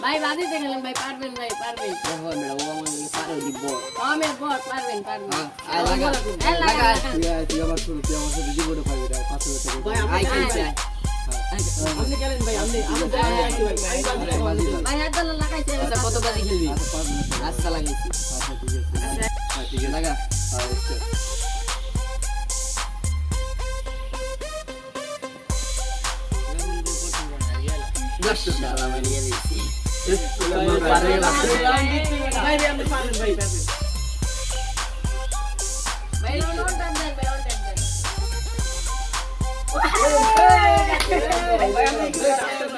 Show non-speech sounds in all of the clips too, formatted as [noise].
ভাই বাদিতে গেলাম ভাই পারবেন ভাই পারবেন। কমে বট পারবেন পারবেন। লাগা, লাগা। তুই আমার শুরু তুই আমার সাথে জীবনে পারবি না পাঁচ হাজার টাকা ভাই হাত দলা লাগাইছে কত বাজি খেলবি আচ্ছা আচ্ছা লাগাইছি আচ্ছা ঠিক আছে। হ্যাঁ ঠিক আছে লাগা হ্যাঁ আচ্ছা শালা মারিয়ে দিছি ভাই ওন টান দেন ভাই ওন টান দেন আমার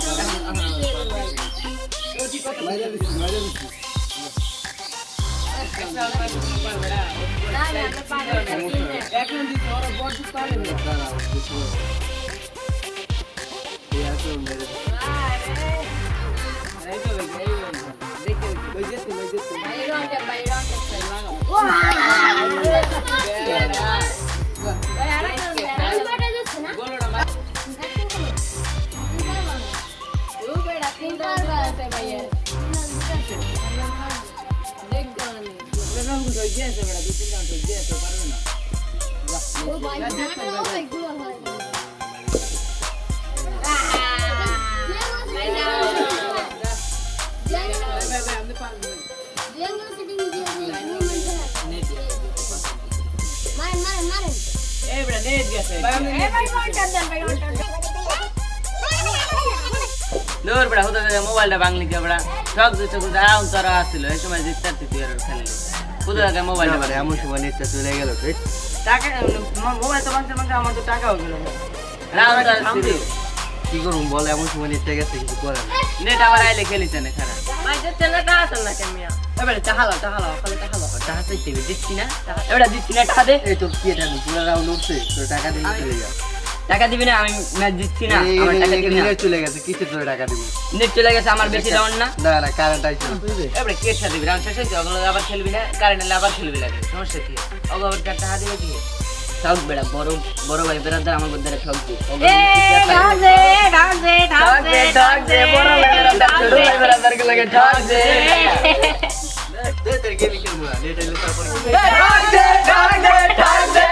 ভাই মাইরা দিচ্ছি মাইরা দিচ্ছি না দূর বড়া হতো মোবাইলটা ভাঙলি কে বড়া ঠক দিতে কোথায় আউন তারা আসছিল এই সময় জিততে তুই আর খেললি কোথায় মোবাইলটা এমন সময় নেটটা চলে গেল তো টাকা মোবাইল তো ভাঙতে ভাঙতে আমার তো টাকাও গেল কি করুম বল এমন সময় নেটটা গেছে কিছু করার নেট আবার আইলে খেলিস না খারাপ আসল না কেমিয়া এবারে টাহালো টাহালো খালি টাহালো টাকা চাইতে দিচ্ছি না এবারে দিচ্ছি না টাকা দে। এই তোর কি এটা পুরো রাউন্ড উঠছে তোর টাকা দিয়ে চলে যা টাকা দিবি না আমি ম্যাচ দিচ্ছি না আমার এই- টাকা দিবি না নেট চলে গেছে কিসে তোর টাকা দিব নেট চলে গেছে আমার বেশি ডাউন না না না কারেন্ট আইছে এবারে কে ছাড় দিবি রাউন্ড শেষে ওগুলো আবার খেলবি না কারেন্ট এলে আবার খেলবি লাগে সমস্যা কি ওগো আবার কার টাকা দিবে কি ঠক বেড়া বড় বড় ভাই বেড়াদার আমার মধ্যে ঠক দি এ ঢাকছে ঢাকছে ঢাকছে ঢাকছে বড় ভাই বেড়াদার ছোট ভাই বেড়াদার কে লাগে ঠক দে দে তোর গেম খেলব না নেট আইলে তারপর ঠক দে দে দে দে দে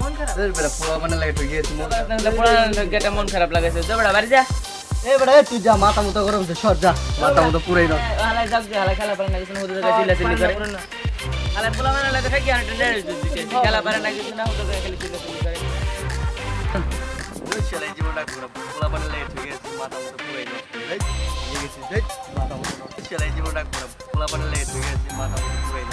মন খারাপ মানে মন লাগাইছে তো বড় বাড়ি যা এই এই তুই যা মাথা মতো গরম হচ্ছে সর যা মাথা মতো পুরাই না হালাই যাক যে হালাই খেলা পারে না কিছু হুদুর কাছে চিল্লা চিল্লি করে হালাই পোলা মানে লাগে থাকি আর টেন্ডার খেলা পারে না কিছু না হুদুর কাছে খেলে চিল্লা চিল্লি করে ওই ছেলে জীবনটা ঘুরা পোলা মানে লাগে গেছিস মাথা মতো পুরাই না দেখ গেছিস দেখ মাথা মতো নষ্ট। ছেলে জীবনটা ঘুরা পোলা মানে লাগে তুই গেছিস মাথা মতো পুরাই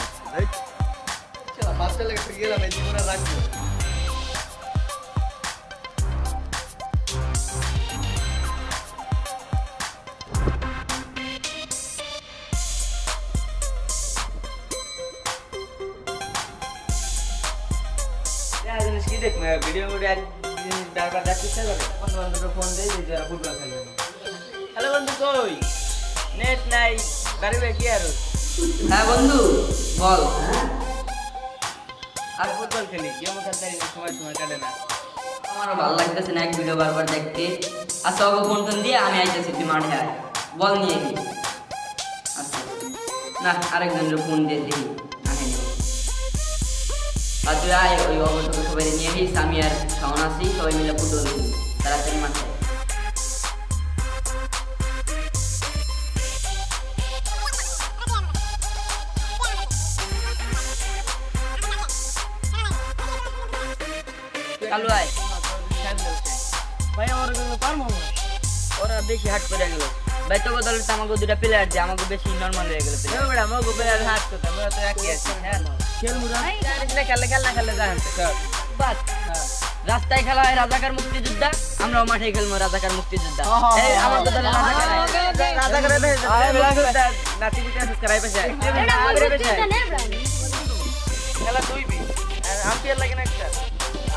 বারবার না করে বন্ধু বান্ধব ফোন দেই যে যারা ফুটবল খেলে হ্যালো বন্ধু কই? নেট নাই বাড়ি কি আর? হ্যাঁ বন্ধু বল। আর ফুটবল খেলি গেম খেলতে না, সময় সময় কাটে না। আমারও ভালো লাগতেছে না এক ভিডিও বারবার দেখতে। আচ্ছা ওকে ফোন টোন দিয়ে আমি আইতেছি তুই মাঠে বল নিয়ে নি আচ্ছা। না আরেকজনের ফোন দিয়ে নেব আয় ওই অবস্থা সবাই নিয়ে আসিস আমি আর শাওন আসি সবাই মিলে ফুটবল খেলি তাড়াতাড়ি মাঠে। কালু আয়। ভাই আমার কিন্তু পারব ওরা বেশি হাট করে গেল। ভাই তো বদল আমাকে দুটা প্লেয়ার যে আমাকে বেশি নরমাল হয়ে গেল আমাকে প্লেয়ার হাট করতে আমরা তো একই আছি হ্যাঁ? খেল মুরা খেলে খেল না খেলে যান বাস রাস্তায় খেলা হয় রাজাকার মুক্তিযোদ্ধা আমরাও মাঠে খেলব রাজাকার মুক্তিযোদ্ধা এই আমার রাজাকার রাজাকার নাতি খেলা দুই বি আম্পিয়ার লাগে না একটা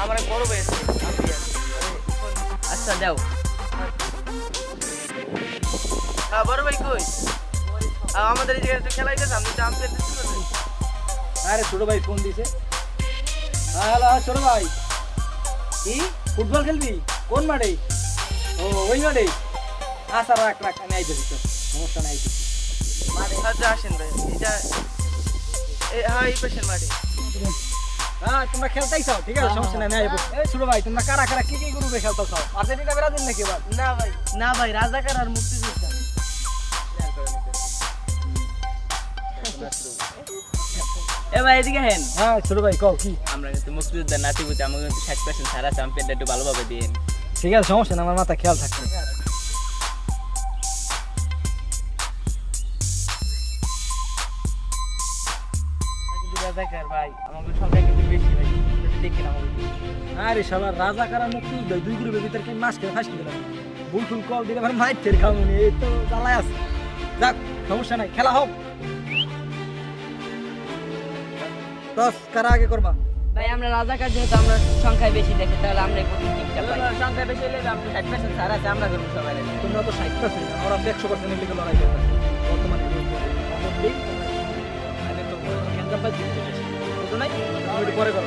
আমার বড় হয়েছে আম্পিয়ার আচ্ছা যাও হ্যাঁ বড় ভাই কই আমাদের এই জায়গায় খেলাইতে আমি তো আম্পিয়ার দিচ্ছি আরে ছোট ভাই ফোন দিছে। হ্যাঁ হ্যালো হ্যাঁ ছোট ভাই। কি? ফুটবল খেলবি? কোন মাঠে? ও ওই মাঠে। আচ্ছা রাখ রাখ আমি আইতেছি তো সমস্যা নাই আইতেছি। আচ্ছা আসেন ভাই। এটা হ্যাঁ এই পেশেন্ট মাঠে। হ্যাঁ তোমরা খেলতেই চাও ঠিক আছে সমস্যা নাই ছোট ভাই তোমরা কারা কারা কি কি গ্রুপে খেলতে চাও? আর্জেন্টিনা ব্রাজিল নাকি এবার? না ভাই। না ভাই রাজাকার আর মুক্তিযোদ্ধা। [laughs] এ ভাই এদিকে হেন হ্যাঁ ছোট ভাই কও কি? আমরা কিন্তু নাতি বুঝি আমাকে কিন্তু ষাট পার্সেন্ট সারা চ্যাম্পিয়নটা একটু ভালোভাবে দিন ঠিক আছে সমস্যা না আমার মাথা খেয়াল থাকবে। রাজাকার ভাই আমাকে সংখ্যা কিন্তু বেশি ভাই আরে সবার দুই গ্রুপের ভিতরে কি মাস খেয়ে ফাঁস দিলাম ভুল টুল কল দিলে আমার মাইট ফের খাওয়া এই তো জ্বালায় আছে। যাক সমস্যা নাই খেলা হোক। দশ কারা আগে করবা? ভাই আমরা রাজাকার যেহেতু আমরা সংখ্যায় বেশি দেখে তাহলে আমরা এই প্রথম টিকটা পাই। সংখ্যা বেশি হলে আপনি ষাট পার্সেন্ট সারা আছে আমরা করব সবাই। তোমরা তো ষাট পার্সেন্ট আমরা তো একশো পার্সেন্ট লিগে লড়াই করব বর্তমানে তো পরে করো